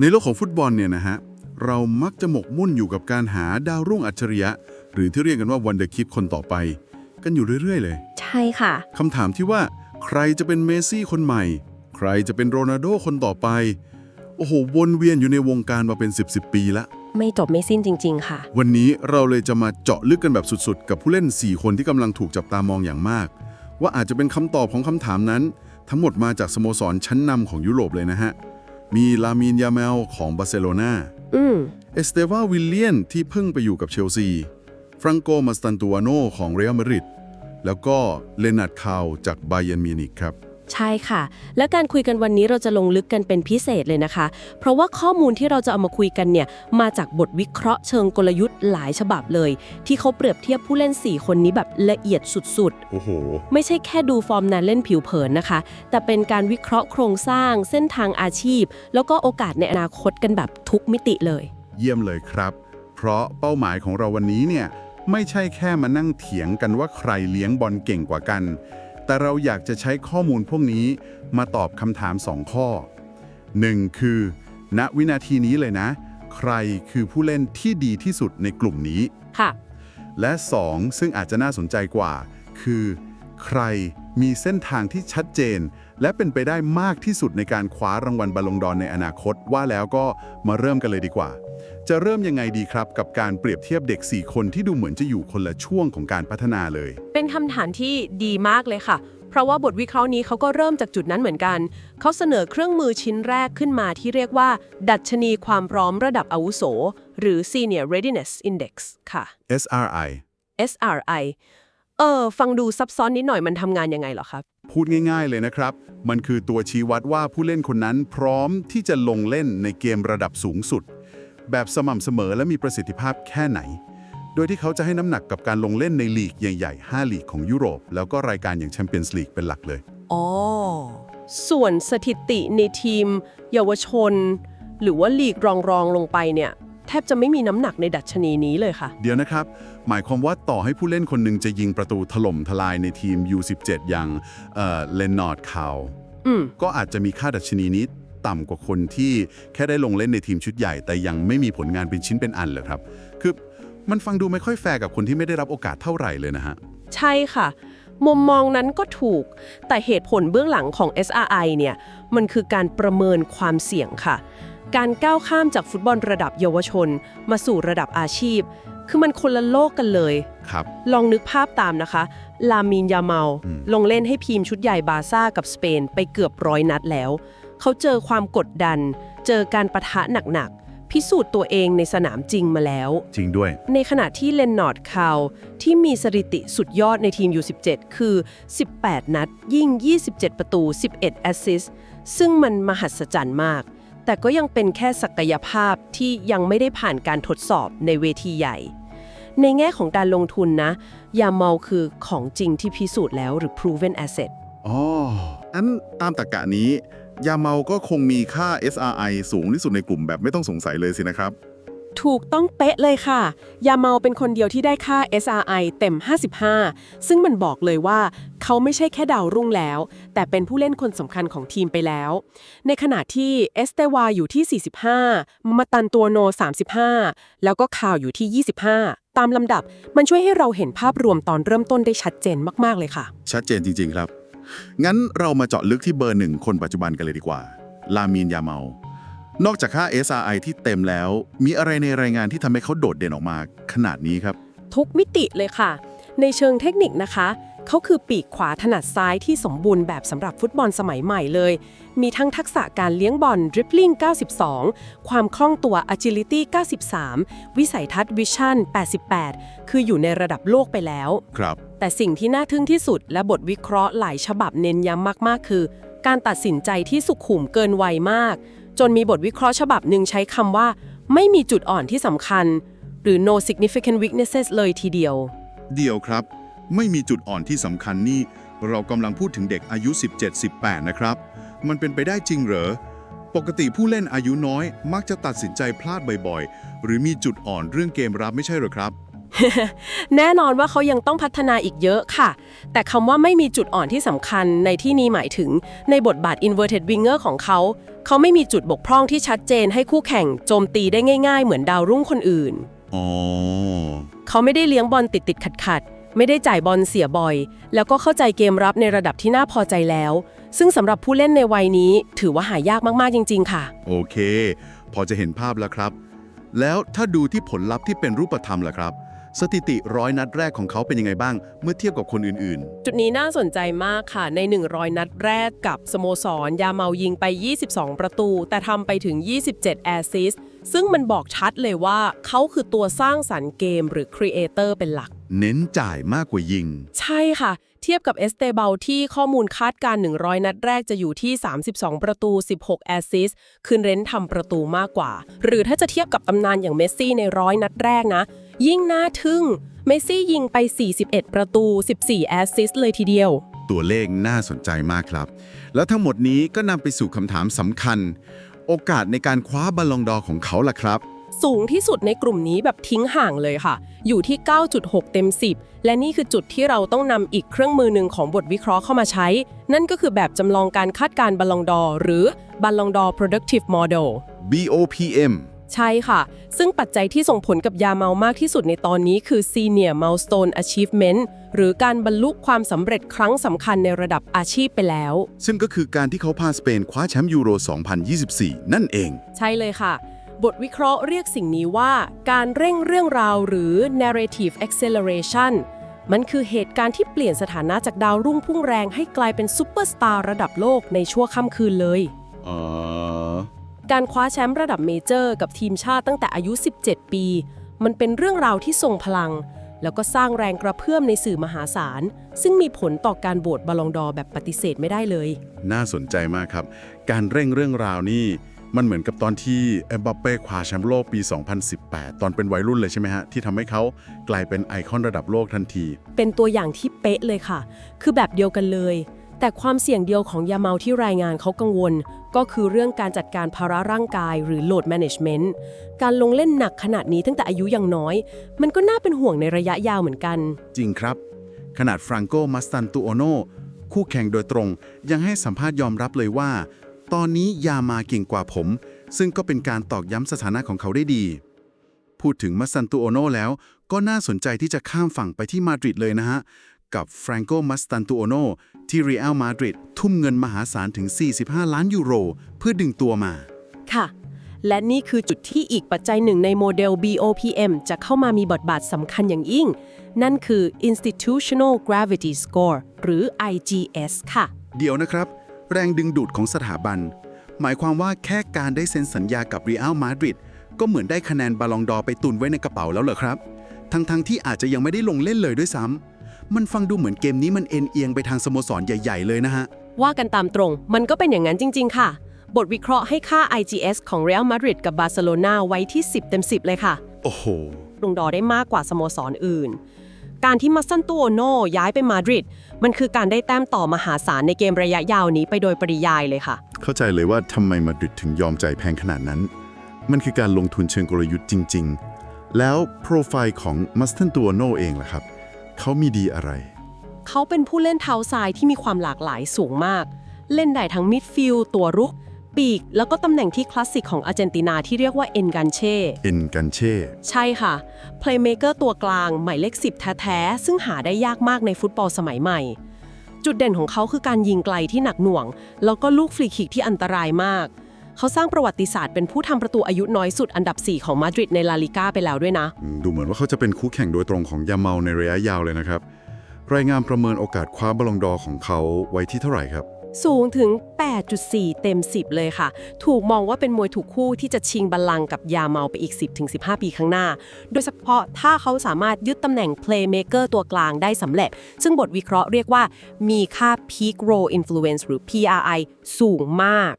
ในโลกของฟุตบอลเนี่ยนะฮะ เรามักจะหมกมุ่นอยู่กับการหาดาวรุ่งอัจฉริยะ หรือที่เรียกกันว่าวันเดอร์คิดคนต่อไป กันอยู่เรื่อย ๆ เลย ใช่ค่ะ คำถามที่ว่า ใครจะเป็นเมสซี่คนใหม่ ใครจะเป็นโรนัลโดคนต่อไป โอ้โห วนเวียนอยู่ในวงการมาเป็น 10บสปีละไม่จบไม่สิ้นจริง ๆ ค่ะ วันนี้เราเลยจะมาเจาะลึกกันแบบสุดๆ กับผู้เล่น 4 คนที่กำลังถูกจับตามองอย่างมาก ว่าอาจจะเป็นคำตอบของคำถามนั้น ทั้งหมดมาจากสโมสรชั้นนำของยุโรปเลยนะฮะ มีลามินยาเมลของบาร์เซโลนาอืมเอสเตวาวิลเลียนที่เพิ่งไปอยู่กับเชลซีฟรังโกมาสตันตูวาโนของเรอัลมาดริดแล้วก็เลนาร์ดคาวจากไบเยร์นมิวนิกครับ ใช่ค่ะ และการคุยกันวันนี้เราจะลงลึกกันเป็นพิเศษเลยนะคะ เพราะว่าข้อมูลที่เราจะเอามาคุยกันเนี่ย มาจากบทวิเคราะห์เชิงกลยุทธ์หลายฉบับเลย ที่เขาเปรียบเทียบผู้เล่น 4 คนนี้แบบละเอียดสุดโอ้โหๆไม่ใช่แค่ดูฟอร์มนานเล่นผิวเผินนะคะ แต่เป็นการวิเคราะห์โครงสร้าง เส้นทางอาชีพ แล้วก็โอกาสในอนาคตกันแบบทุกมิติเลย เยี่ยมเลยครับ เพราะเป้าหมายของเราวันนี้เนี่ยไม่ใช่แค่มานั่งเถียงกันว่าใครเลี้ยงบอลเก่งกว่ากัน แต่เราอยากจะใช้ข้อมูลพวกนี้มาตอบคำถาม 2 ข้อ 1. คือ ณวินาทีนี้เลยนะ ใครคือผู้เล่นที่ดีที่สุดในกลุ่มนี้ ค่ะ และ 2 ซึ่งอาจจะน่าสนใจกว่า คือ ใครมีเส้นทางที่ชัดเจนและเป็นไปได้มากที่สุดในการคว้ารางวัลบอลลงดอนในอนาคต ว่าแล้วก็มาเริ่มกันเลยดีกว่า จะเริ่มยังไงดีครับกับการเปรียบเทียบเด็ก 4 คนที่ดูเหมือนจะอยู่คนละช่วงของการพัฒนาเลย เป็นคำถามที่ดีมากเลยค่ะ เพราะว่าบทวิเคราะห์นี้เขาก็เริ่มจากจุดนั้นเหมือนกัน เขาเสนอเครื่องมือชิ้นแรกขึ้นมาที่เรียกว่า ดัชนีความพร้อมระดับอาวุโส หรือ Senior Readiness Index ค่ะ SRI SRI เออฟังดูซับซ้อนนิดหน่อยมันทำงานยังไงเหรอครับ พูดง่ายๆเลยนะครับ มันคือตัวชี้วัดว่าผู้เล่นคนนั้นพร้อมที่จะลงเล่นในเกมระดับสูงสุด แบบสม่ำเสมอและมีประสิทธิภาพแค่ไหน โดยที่เขาจะให้น้ำหนักกับการลงเล่นในลีกใหญ่ๆ 5 ลีกของยุโรป แล้วก็รายการอย่างแชมเปี้ยนส์ลีกเป็นหลักเลย อ๋อ ส่วนสถิติในทีม เยาวชน หรือว่าลีกรองรองๆลงไปเนี่ย แทบจะไม่มีน้ำหนักในดัชนีนี้เลยค่ะ เดี๋ยวนะครับ หมายความว่าต่อให้ผู้เล่นคนหนึ่งจะยิงประตูถล่มทลายในทีม U17 อย่างเอ่อเลนนอร์ดคาวอืมก็อาจจะมีค่าดัชนีนี้ต่ำกว่าคนที่แค่ได้ลงเล่นในทีมชุดใหญ่ แต่ยังไม่มีผลงานเป็นชิ้นเป็นอันเลยครับ คือมันฟังดูไม่ค่อยแฟร์กับคนที่ไม่ได้รับโอกาสเท่าไหร่เลยนะฮะ ใช่ค่ะ มุมมองนั้นก็ถูก แต่เหตุผลเบื้องหลังของ SRI เนี่ย มันคือการประเมินความเสี่ยงค่ะ การก้าวข้ามจากฟุตบอลระดับเยาวชน มาสู่ระดับอาชีพ คือมันคนละโลกกันเลย ครับ ลองนึกภาพตามนะคะ ลามินยาเมาอืม ลงเล่นให้ทีมชุดใหญ่บาร์ซ่ากับสเปนไปเกือบร้อยนัดแล้ว เขาเจอความกดดัน เจอการประทะหนักๆ พิสูจน์ตัวเองในสนามจริงมาแล้ว จริงด้วย ในขณะที่เลนนอร์ดคาวที่มีสถิติสุดยอดในทีม U17 คือ 18 นัด ยิง27 ประตู 11 แอสซิสต์ซึ่งมันมหัศจรรย์มาก แต่ก็ยังเป็นแค่ศักยภาพที่ยังไม่ได้ผ่านการทดสอบในเวทีใหญ่ ในแง่ของการลงทุนนะ ยาเมาคือของจริงที่พิสูจน์แล้วหรือ proven asset อ๋ออันตามตรกกะนี้ ยาเมาก็คงมีค่า SRI สูงที่สุดในกลุ่มแบบไม่ต้องสงสัยเลยสินะครับ ถูกต้องเป๊ะเลยค่ะ ยาเมาเป็นคนเดียวที่ได้ค่า SRI เต็ม 55 ซึ่งมันบอกเลยว่า เขาไม่ใช่แค่ดาวรุ่งแล้ว แต่เป็นผู้เล่นคนสำคัญของทีมไปแล้ว ในขณะที่เอสเตวาอยู่ที่ 45 มาตันตัวโน 35 แล้วก็ข่าวอยู่ที่ 25 ตามลำดับมันช่วยให้เราเห็นภาพรวมตอนเริ่มต้นได้ชัดเจนมากๆเลยค่ะ ชัดเจนจริง ๆ ครับ งั้นเรามาเจาะลึกที่เบอร์หนึ่งคนปัจจุบันกันเลยดีกว่า ลามีนยาเมา นอกจากค่า SRI ที่เต็มแล้ว มีอะไรในรายงานที่ทำให้เขาโดดเด่นออกมาขนาดนี้ครับ ทุกมิติเลยค่ะ ในเชิงเทคนิคนะคะ เขาคือปีกขวาถนัดซ้ายที่สมบูรณ์แบบสำหรับฟุตบอลสมัยใหม่เลย มีทั้งทักษะการเลี้ยงบอล dribbling 92 ความคล่องตัว agility 93 วิสัยทัศน์ vision 88 คืออยู่ในระดับโลกไปแล้ว ครับ แต่สิ่งที่น่าทึ่งที่สุดและบทวิเคราะห์หลายฉบับเน้นย้ำมากๆ คือ การตัดสินใจที่สุขุมเกินวัยมาก จนมีบทวิเคราะห์ฉบับหนึ่งใช้คำว่า ไม่มีจุดอ่อนที่สำคัญ หรือ no significant weaknesses เลยทีเดียว เดียวครับ ไม่มีจุดอ่อนที่สำคัญนี่ เรากำลังพูดถึงเด็กอายุ 17-18 นะครับ มันเป็นไปได้จริงเหรอ ปกติผู้เล่นอายุน้อย มักจะตัดสินใจพลาดบ่อยๆ หรือมีจุดอ่อนเรื่องเกมรับไม่ใช่หรอครับ แน่นอนว่าเขายังต้องพัฒนาอีกเยอะค่ะ แต่คำว่าไม่มีจุดอ่อนที่สำคัญในที่นี้หมายถึงในบทบาท inverted winger ของเขา เขาไม่มีจุดบกพร่องที่ชัดเจนให้คู่แข่งโจมตีได้ง่าย ๆ เหมือนดาวรุ่งคนอื่นอ๋อเขาไม่ได้เลี้ยงบอลติดติดขัดขัดๆไม่ได้จ่ายบอลเสียบ่อย แล้วก็เข้าใจเกมรับในระดับที่น่าพอใจแล้ว ซึ่งสำหรับผู้เล่นในวัยนี้ ถือว่าหายากมากๆจริง ๆ ค่ะ โอเค พอจะเห็นภาพแล้วครับ แล้วถ้าดูที่ผลลัพธ์ที่เป็นรูปธรรมล่ะครับ สถิติร้อยนัดแรกของเขาเป็นยังไงบ้าง เมื่อเทียบกับคนอื่นจุดนี้น่าสนใจมากค่ะ ใน 100 นัดแรกกับสโมสร ยาเมายิงไป 22 ประตู แต่ทำไปถึง 27 แอสซิสต์ซึ่งมันบอกชัดเลยว่าเขาคือตัวสร้างสรรค์เกมหรือครีเอเตอร์เป็นหลัก ๆ เน้นจ่ายมากกว่ายิง ใช่ค่ะ เทียบกับเอสเตเบลที่ข้อมูลคาดการณ์100 นัดแรกจะอยู่ที่ 32 ประตู 16 แอสซิสต์คืนเร้นทำประตูมากกว่า หรือถ้าจะเทียบกับตำนานอย่างเมสซี่ในร้อยนัดแรกนะ ยิ่งน่าทึ่ง เมสซี่ยิงไป 41 ประตู 14 แอสซิสต์เลยทีเดียว ตัวเลขน่าสนใจมากครับ แล้วทั้งหมดนี้ก็นำไปสู่คำถามสำคัญ โอกาสในการคว้าบอลลงดอร์ของเขาล่ะครับ สูงที่สุดในกลุ่มนี้แบบทิ้งห่างเลยค่ะ อยู่ที่ 9.6 เต็ม 10 และนี่คือจุดที่เราต้องนำอีกเครื่องมือหนึ่งของบทวิเคราะห์เข้ามาใช้ นั่นก็คือแบบจำลองการคาดการณ์บอลลงดอร์หรือบัลลงดอร์ productive model BOPM ใช่ค่ะ ซึ่งปัจจัยที่ส่งผลกับยาเมามากที่สุดในตอนนี้คือ Senior Milestone Achievement หรือการบรรลุความสำเร็จครั้งสำคัญในระดับอาชีพไปแล้ว ซึ่งก็คือการที่เขาพาสเปนคว้าแชมป์ยูโร 2024 นั่นเอง ใช่เลยค่ะ บทวิเคราะห์เรียกสิ่งนี้ว่า การเร่งเรื่องราวหรือ narrative acceleration มันคือเหตุการณ์ที่เปลี่ยนสถานะจากดาวรุ่งพุ่งแรงให้กลายเป็นซูเปอร์สตาร์ระดับโลกในชั่วค่ำคืนเลย อ๋อ การคว้าแชมป์ระดับเมเจอร์กับทีมชาติตั้งแต่อายุ 17 ปี มันเป็นเรื่องราวที่ทรงพลัง แล้วก็สร้างแรงกระเพื่อมในสื่อมหาศาล ซึ่งมีผลต่อการโหวตบอลลงดอร์แบบปฏิเสธไม่ได้เลย น่าสนใจมากครับ การเร่งเรื่องราวนี่มันเหมือนกับตอนที่เอ็มบัปเป้คว้าแชมป์โลกปี 2018 ตอนเป็นวัยรุ่นเลยใช่ไหมฮะ ที่ทำให้เขากลายเป็นไอคอนระดับโลกทันที เป็นตัวอย่างที่เป๊ะเลยค่ะ คือแบบเดียวกันเลย แต่ความเสี่ยงเดียวของยาเมาที่รายงานเขากังวล ก็คือเรื่องการจัดการภาระร่างกายหรือ load management การลงเล่นหนักขนาดนี้ตั้งแต่อายุยังน้อย มันก็น่าเป็นห่วงในระยะยาวเหมือนกัน จริงครับ ขนาดฟรังโกมัสตันตูโอโนคู่แข่งโดยตรง ยังให้สัมภาษณ์ยอมรับเลยว่า ตอนนี้ยามาเก่งกว่าผม ซึ่งก็เป็นการตอกย้ำสถานะของเขาได้ดี พูดถึงมัสตันตูโอโนแล้วก็น่าสนใจที่จะข้ามฝั่งไปที่มาดริดเลยนะฮะ กับฟรังโกมัสตันตูโอโนที่เรอัลมาดริดทุ่มเงินมหาศาลถึง 45 ล้านยูโร เพื่อดึงตัวมา ค่ะ และนี่คือจุดที่อีกปัจจัยหนึ่งในโมเดล BOPM จะเข้ามามีบทบาทสำคัญอย่างยิ่ง นั่นคือ Institutional Gravity Score หรือ IGS ค่ะ เดี๋ยวนะครับ แรงดึงดูดของสถาบัน หมายความว่าแค่การได้เซ็นสัญญากับเรอัลมาดริดก็เหมือนได้คะแนนบาลองดอร์ไปตุนไว้ในกระเป๋าแล้วเหรอครับ ทั้งๆทที่อาจจะยังไม่ได้ลงเล่นเลยด้วยซ้ำ มันฟังดูเหมือนเกมนี้มันเอ็นเอียงไปทางสโมสรใหญ่ ๆ เลยนะฮะ ว่ากันตามตรง มันก็เป็นอย่างนั้นจริง ๆ ค่ะ บทวิเคราะห์ให้ค่า IGS ของ Real Madrid กับบาร์เซโลนาไว้ที่ 10 เต็ม 10 เลยค่ะโอ้โหลงดอร์ได้มากกว่าสโมสรออื่น การที่มัสซันตูโอโนย้ายไปมาดริดมันคือการได้แต้มต่อมหาศาลในเกมระยะยาวนี้ไปโดยปริยายเลยค่ะ เข้าใจเลยว่าทำไมมาดริดถึงยอมใจายแพงขนาดนั้น มันคือการลงทุนเชิงกลยุทธ์จริง ๆ แล้วโปรไฟล์ของมัสตันตัวโนเองล่ะครับ เขามีดีอะไร เขาเป็นผู้เล่นเท้าซ้ายที่มีความหลากหลายสูงมาก เล่นได้ทั้งมิดฟิลด์ตัวรุก ปีก แล้วก็ตำแหน่งที่คลาสสิกของอาร์เจนตินาที่เรียกว่าเอ็นกันเช่ เอ็นกันเช่ ใช่ค่ะ Playmaker ตัวกลาง หมายเลข 10 แท้ๆ ซึ่งหาได้ยากมากในฟุตบอลสมัยใหม่ จุดเด่นของเขาคือการยิงไกลที่หนักหน่วง แล้วก็ลูกฟรีคิกที่อันตรายมาก เขาสร้างประวัติศาสตร์เป็นผู้ทำประตูอายุน้อยสุดอันดับ 4 ของมาดริดในลาลิก้าไปแล้วด้วยนะ ดูเหมือนว่าเขาจะเป็นคู่แข่งโดยตรงของยาเมาในระยะยาวเลยนะครับ รายงานประเมินโอกาสคว้าบอลลงดอร์ของเขาไว้ที่เท่าไหร่ครับ สูงถึง 8.4 เต็ม 10 เลยค่ะ ถูกมองว่าเป็นมวยถูกคู่ที่จะชิงบัลลังก์กับยาเมาไปอีก 10-15 ปีข้างหน้า โดยเฉพาะถ้าเขาสามารถยึดตำแหน่ง playmaker ตัวกลางได้สำเร็จ ซึ่งบทวิเคราะห์เรียกว่ามีค่า peak role influence หรือ PRI สูงมาก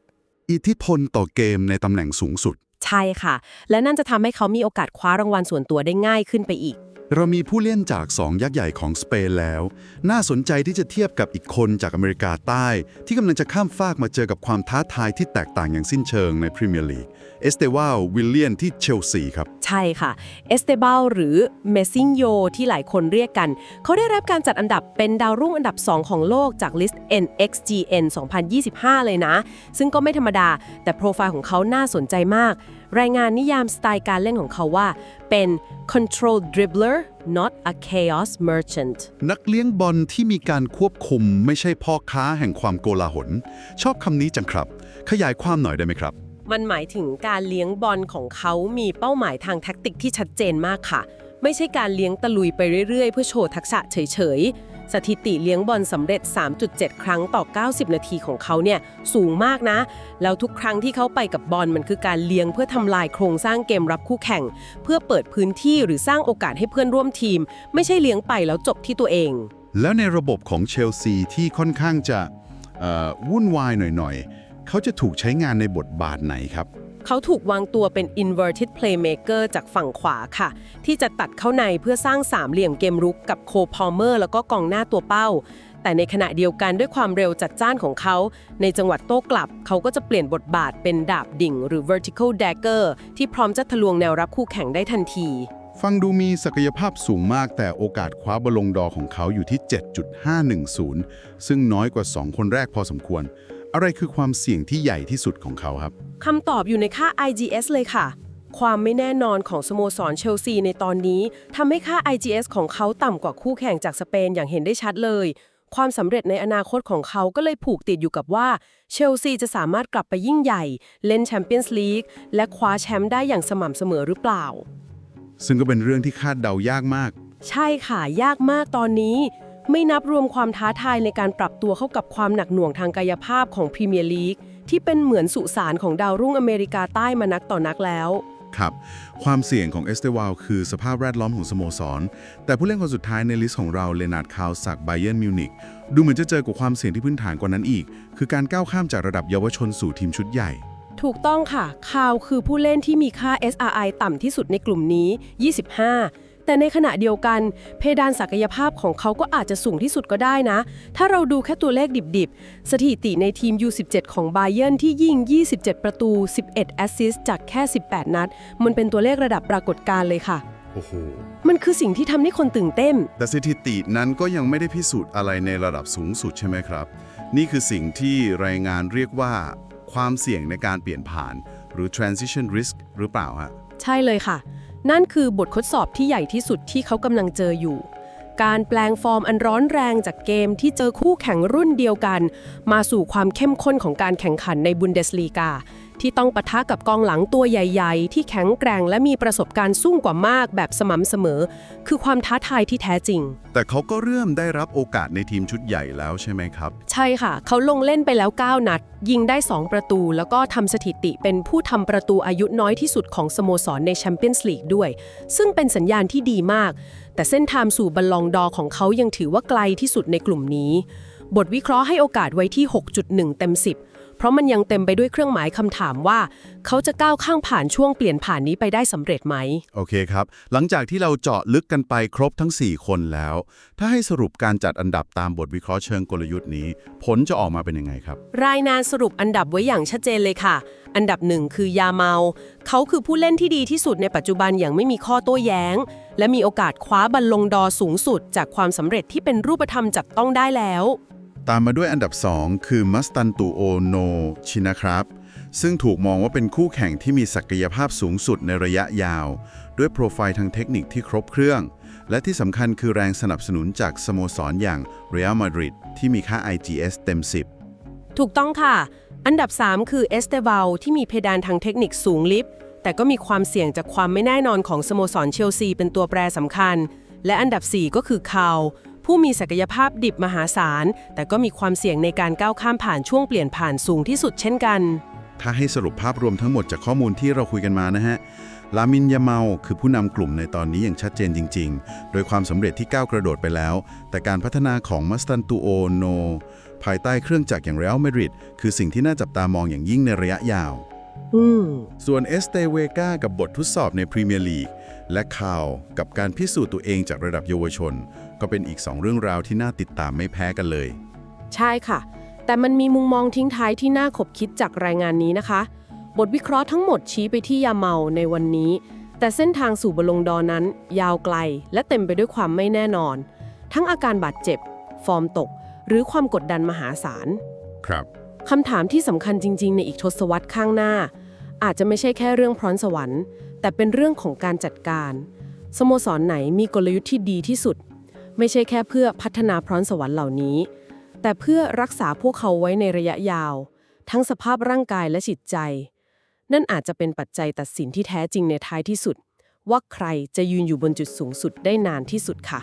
อิทธิพลต่อเกมในตำแหน่งสูงสุด ใช่ค่ะ และนั่นจะทำให้เขามีโอกาสคว้ารางวัลส่วนตัวได้ง่ายขึ้นไปอีก เรามีผู้เล่นจาก 2 ยักษ์ใหญ่ของสเปนแล้ว น่าสนใจที่จะเทียบกับอีกคนจากอเมริกาใต้ ที่กำลังจะข้ามฟากมาเจอกับความท้าทายที่แตกต่างอย่างสิ้นเชิงในพรีเมียร์ลีก เอสเตวาลวิลเลียนที่เชลซีครับ ใช่ค่ะ เอสเตเบลหรือเมซิงโยที่หลายคนเรียกกัน เขาได้รับการจัดอันดับเป็นดาวรุ่งอันดับ 2 ของโลกจากลิสต์ NXGN 2025 เลยนะ ซึ่งก็ไม่ธรรมดา แต่โปรไฟล์ของเขาน่าสนใจมาก รายงานนิยามสไตล์การเล่นของเขาว่าเป็น control dribbler not a chaos merchant นักเลี้ยงบอลที่มีการควบคุมไม่ใช่พ่อค้าแห่งความโกลาหล ชอบคำนี้จังครับ ขยายความหน่อยได้ไหมครับ มันหมายถึงการเลี้ยงบอลของเขามีเป้าหมายทางแท็กติกที่ชัดเจนมากค่ะ ไม่ใช่การเลี้ยงตะลุยไปเรื่อยๆ เพื่อโชว์ทักษะเฉยๆ สถิติเลี้ยงบอลสำเร็จ 3.7 ครั้งต่อ 90 นาทีของเขาเนี่ยสูงมากนะ แล้วทุกครั้งที่เขาไปกับบอลมันคือการเลี้ยงเพื่อทำลายโครงสร้างเกมรับคู่แข่ง เพื่อเปิดพื้นที่หรือสร้างโอกาสให้เพื่อนร่วมทีม ไม่ใช่เลี้ยงไปแล้วจบที่ตัวเอง แล้วในระบบของเชลซีที่ค่อนข้างจะเอ่อวุ่นวายหน่อยๆ เขาจะถูกใช้งานในบทบาทไหนครับ เขาถูกวางตัวเป็น inverted playmaker จากฝั่งขวาค่ะ ที่จะตัดเข้าในเพื่อสร้างสามเหลี่ยมเกมรุกกับโคพอลเมอร์แล้วก็กองหน้าตัวเป้า แต่ในขณะเดียวกันด้วยความเร็วจัดจ้านของเขา ในจังหวัดโต้กลับ เขาก็จะเปลี่ยนบทบาทเป็นดาบดิ่ง หรือ vertical dagger ที่พร้อมจะทะลวงแนวรับคู่แข่งได้ทันที ฟังดูมีศักยภาพสูงมากแต่โอกาสคว้าบอลลงดอของเขาอยู่ที่ 7.510 ซึ่งน้อยกว่า 2 คนแรกพอสมควร อะไรคือความเสี่ยงที่ใหญ่ที่สุดของเขาครับ คำตอบอยู่ในค่า IGS เลยค่ะ ความไม่แน่นอนของสโมสรเชลซีในตอนนี้ทำให้ค่า IGS ของเขาต่ำกว่าคู่แข่งจากสเปนอย่างเห็นได้ชัดเลย ความสำเร็จในอนาคตของเขาก็เลยผูกติดอยู่กับว่าเชลซีจะสามารถกลับไปยิ่งใหญ่ เล่นแชมเปี้ยนส์ลีกและคว้าแชมป์ได้อย่างสม่ำเสมอหรือเปล่า ซึ่งก็เป็นเรื่องที่คาดเดายากมาก ใช่ค่ะ ยากมากตอนนี้ ไม่นับรวมความท้าทายในการปรับตัวเข้ากับความหนักหน่วงทางกายภาพของพรีเมียร์ลีกที่เป็นเหมือนสุสานของดาวรุ่งอเมริกาใต้มานักต่อนักแล้ว ครับ ความเสี่ยงของเอสเตวาลคือสภาพแวดล้อมของสโมสร แต่ผู้เล่นคนสุดท้ายในลิสต์ของเราเลนาร์ดคาวจากไบเย r n นมิวนิกดูเหมือนจะเจอกับความเสี่ยงที่พื้นฐานกว่านั้นอีก คือการก้าวข้ามจากระดับเยาวชนสู่ทีมชุดใหญ่ถูกต้องค่ะ คาวคือผู้เล่นที่มีค่า SRI ต่ำที่สุดในกลุ่มนี้ 25 แต่ในขณะเดียวกัน เพดานศักยภาพของเขาก็อาจจะสูงที่สุดก็ได้นะ ถ้าเราดูแค่ตัวเลขดิบๆ สถิติในทีม U17 ของไบเย r n ที่ยิง 27 ประตู 11 แอสซิสต์จากแค่ 18 นัด มันเป็นตัวเลขระดับปรากฏการณ์เลยค่ะ โอ้โห มันคือสิ่งที่ทำให้คนตื่นเต้น แต่สถิตินั้นก็ยังไม่ได้พิสูจน์อะไรในระดับสูงสุดใช่ไหมครับ นี่คือสิ่งที่รายงานเรียกว่า ความเสี่ยงในการเปลี่ยนผ่าน หรือ transition risk หรือเปล่าฮะ ใช่เลยค่ะ นั่นคือบททดสอบที่ใหญ่ที่สุดที่เขากำลังเจออยู่ การแปลงฟอร์มอันร้อนแรงจากเกมที่เจอคู่แข่งรุ่นเดียวกัน มาสู่ความเข้มข้นของการแข่งขันในบุนเดสลีกา ที่ต้องปะทะกับกองหลังตัวใหญ่ ๆ ที่แข็งแกร่งและมีประสบการณ์สูงกว่ามากแบบสม่ำเสมอ คือความท้าทายที่แท้จริง แต่เขาก็เริ่มได้รับโอกาสในทีมชุดใหญ่แล้วใช่ไหมครับ ใช่ค่ะ เขาลงเล่นไปแล้ว 9 นัด ยิงได้ 2 ประตู แล้วก็ทำสถิติเป็นผู้ทำประตูอายุน้อยที่สุดของสโมสรในแชมเปี้ยนส์ลีกด้วย ซึ่งเป็นสัญญาณที่ดีมาก แต่เส้นทางสู่บัลลองดอร์ของเขายังถือว่าไกลที่สุดในกลุ่มนี้บทวิเคราะห์ให้โอกาสไว้ที่ 6.1 เต็ม10 เพราะมันยังเต็มไปด้วยเครื่องหมายคำถามว่า เขาจะก้าวข้างผ่านช่วงเปลี่ยนผ่านนี้ไปได้สำเร็จไหม โอเคครับ หลังจากที่เราเจาะลึกกันไปครบทั้ง 4 คนแล้ว ถ้าให้สรุปการจัดอันดับตามบทวิเคราะห์เชิงกลยุทธ์นี้ ผลจะออกมาเป็นยังไงครับ รายงานสรุปอันดับไว้อย่างชัดเจนเลยค่ะ อันดับหนึ่งคือยาเมา เขาคือผู้เล่นที่ดีที่สุดในปัจจุบันอย่างไม่มีข้อโต้แย้ง และมีโอกาสคว้าบัลลงดอร์สูงสุด จากความสำเร็จที่เป็นรูปธรรมจับต้องได้แล้ว ตามมาด้วยอันดับ 2 คือมัสตันตูโอโนชินะครับ ซึ่งถูกมองว่าเป็นคู่แข่งที่มีศักยภาพสูงสุดในระยะยาว ด้วยโปรไฟล์ทางเทคนิคที่ครบเครื่อง และที่สำคัญคือแรงสนับสนุนจากสโมสรอย่างเรอัลมาดริดที่มีค่า IGS เต็ม 10 ถูกต้องค่ะ อันดับ 3 คือเอสเตวาลที่มีเพดานทางเทคนิคสูงลิฟแต่ก็มีความเสี่ยงจากความไม่แน่นอนของสโมสรเชลซีเป็นตัวแปรสำคัญ และอันดับ 4 ก็คือคาว ผู้มีศักยภาพดิบมหาศาล แต่ก็มีความเสี่ยงในการก้าวข้ามผ่านช่วงเปลี่ยนผ่านสูงที่สุดเช่นกัน ถ้าให้สรุปภาพรวมทั้งหมดจากข้อมูลที่เราคุยกันมานะฮะ ลามินยาเมาคือผู้นำกลุ่มในตอนนี้อย่างชัดเจนจริง ๆ โดยความสำเร็จที่ก้าวกระโดดไปแล้ว แต่การพัฒนาของมัสตันตูโอโนภายใต้เครื่องจักรอย่างเรอัลมาดริดคือสิ่งที่น่าจับตามองอย่างยิ่งในระยะยาวอืมส่วนเอสเตเวกากับบททดสอบในพรีเมียร์ลีก และข่าวกับการพิสูจน์ตัวเองจากระดับเยาวชน ก็เป็นอีกสองเรื่องราวที่น่าติดตามไม่แพ้กันเลย ใช่ค่ะ แต่มันมีมุมมองทิ้งท้ายที่น่าขบคิดจากรายงานนี้นะคะ บทวิเคราะห์ทั้งหมดชี้ไปที่ยาเมาในวันนี้ แต่เส้นทางสู่บอลลงดอร์นั้น ยาวไกล และเต็มไปด้วยความไม่แน่นอน ทั้งอาการบาดเจ็บ ฟอร์มตก หรือความกดดันมหาศาล ครับคำถามที่สำคัญจริง ๆ ในอีกทศวรรษข้างหน้า อาจจะไม่ใช่แค่เรื่องพรสวรรค์ แต่เป็นเรื่องของการจัดการ สโมสรไหนมีกลยุทธ์ที่ดีที่สุด ไม่ใช่แค่เพื่อพัฒนาพรสวรรค์เหล่านี้ แต่เพื่อรักษาพวกเขาไว้ในระยะยาว ทั้งสภาพร่างกายและจิตใจ นั่นอาจจะเป็นปัจจัยตัดสินที่แท้จริงในท้ายที่สุด ว่าใครจะยืนอยู่บนจุดสูงสุดได้นานที่สุดค่ะ